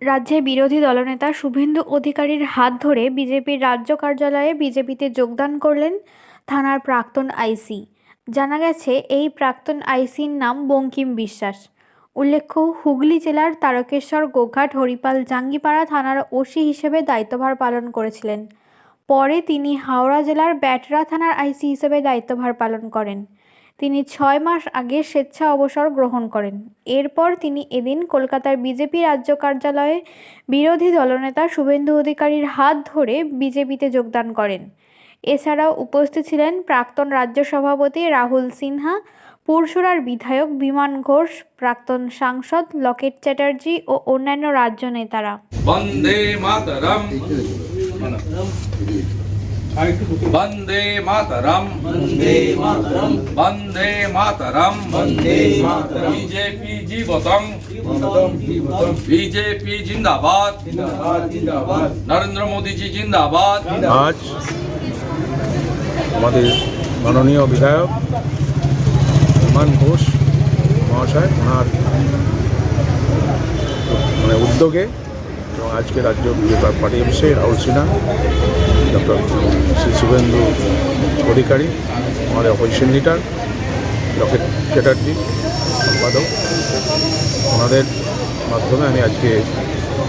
রাজ্যে বিরোধী দলনেতা শুভেন্দু অধিকারীর হাত ধরে বিজেপির রাজ্য কার্যালয়ে বিজেপিতে যোগদান করলেন থানার প্রাক্তন আইসি। জানা গেছে, এই প্রাক্তন আইসির নাম বঙ্কিম বিশ্বাস। উল্লেখ্য, হুগলি জেলার তারকেশ্বর গোঘাট হরিপাল জাঙ্গিপাড়া থানার ওসি হিসেবে দায়িত্বভার পালন করেছিলেন। পরে তিনি হাওড়া জেলার ব্যাটরা থানার আইসি হিসেবে দায়িত্বভার পালন করেন। তিনি ছয় মাস আগে স্বেচ্ছা অবসর গ্রহণ করেন। এরপর তিনি এদিন কলকাতার বিজেপি রাজ্য কার্যালয়ে বিরোধী দলনেতা শুভেন্দু অধিকারীর হাত ধরে বিজেপিতে যোগদান করেন। এছাড়াও উপস্থিত ছিলেন প্রাক্তন রাজ্য সভাপতি রাহুল সিনহা, পুরসুরার বিধায়ক বিমান ঘোষ, প্রাক্তন সাংসদ লকেট চ্যাটার্জি ও অন্যান্য রাজ্য নেতারা। वन्दे मातरम् वन्दे मातरम् वन्दे मातरम् वन्दे मातरम् वन्दे मातरम् বিজেপি জীবতম জীবতম জীবতম বিজেপি জিন্দাবাদ জিন্দাবাদ জিন্দাবাদ নরেন্দ্র মোদীজি জিন্দাবাদ আজ আমাদের মাননীয় বিধায়ক বিমান ঘোষ মহাশয় ওনার মানে উদ্যোগে এবং আজকে রাজ্য বিজেপি পার্টি অফিসে Rahul Sinha doctor Shri Suvendu Adhikari, আমাদের অপোজিশন লিডার লকেট চ্যাটার্জি সম্পাদক। ওনাদের মাধ্যমে আমি আজকে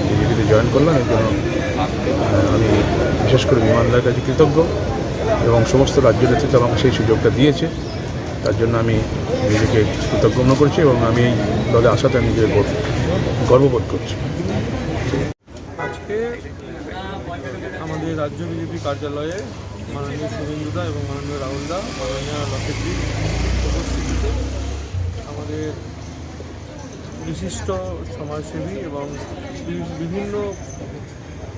বিজেপিতে জয়েন করলাম। এর জন্য আমি বিশেষ করে বিমানদার কাছে কৃতজ্ঞ এবং সমস্ত রাজ্য নেতৃত্ব আমাকে সেই সুযোগটা দিয়েছে। তার জন্য আমি নিজেকে কৃতজ্ঞ করছি এবং আমি এই দলে আসাতে নিজেকে গর্ব- গর্ববোধ করছি। আজকে আমাদের রাজ্য বিজেপি কার্যালয়ে মাননীয় শুভেন্দুদা এবং মাননীয় রাহুলদা মাননীয় লকেটজি উপস্থিতিতে আমাদের বিশিষ্ট সমাজসেবী এবং বিভিন্ন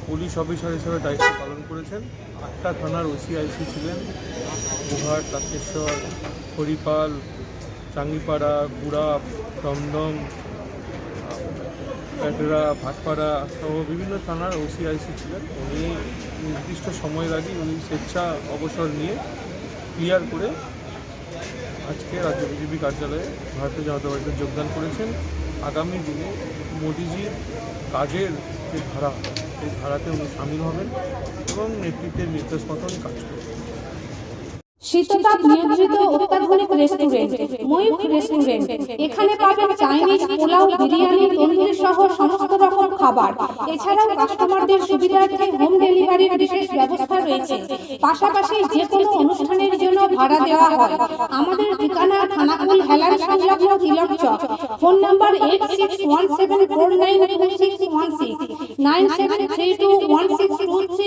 পুলিশ অফিসার হিসেবে দায়িত্ব পালন করেছেন। আটটা থানার ওসিআইসি ছিলেন। গুহাট তাকেশ্বর হরিপাল, চাঙ্গিপাড়া, গুড়া দমদম প্যাটেরা ভাটপাড়া, সহ বিভিন্ন থানার ওসিআইসি ছিলেন। উনি নির্দিষ্ট সময়ের আগে উনি স্বেচ্ছা অবসর নিয়ে ক্লিয়ার করে আজকে রাজ্য বিজেপি কার্যালয়ে ভারতীয় জনতা পার্টিতে যোগদান করেছেন। আগামী দিনে মোদিজির কাজের যে ধারা, সেই ধারাতে উনি সামিল হবেন এবং নেতৃত্বের নির্দেশ মতন কাজ করবেন। শীততাপ নিয়ন্ত্রিত অত্যাধুনিক রেস্টুরেন্ট ময়ূখ রেস্টুরেন্ট এখানে পাবেন চাইনিজ পোলাও, বিরিয়ানি, তন্দুরি সহ সমস্ত রকম খাবার। এছাড়াও কাস্টমারদের সুবিধার্থে হোম ডেলিভারির বিশেষ ব্যবস্থা রয়েছে। পাশাপাশি যে কোনো অনুষ্ঠানের জন্য ভাড়া দেওয়া হয়। আমাদের ঠিকানা থানাকুল হেলান সংলগ্ন Tilak Chak. Phone number eight six one seven four nine two six one six nine seven three two one six two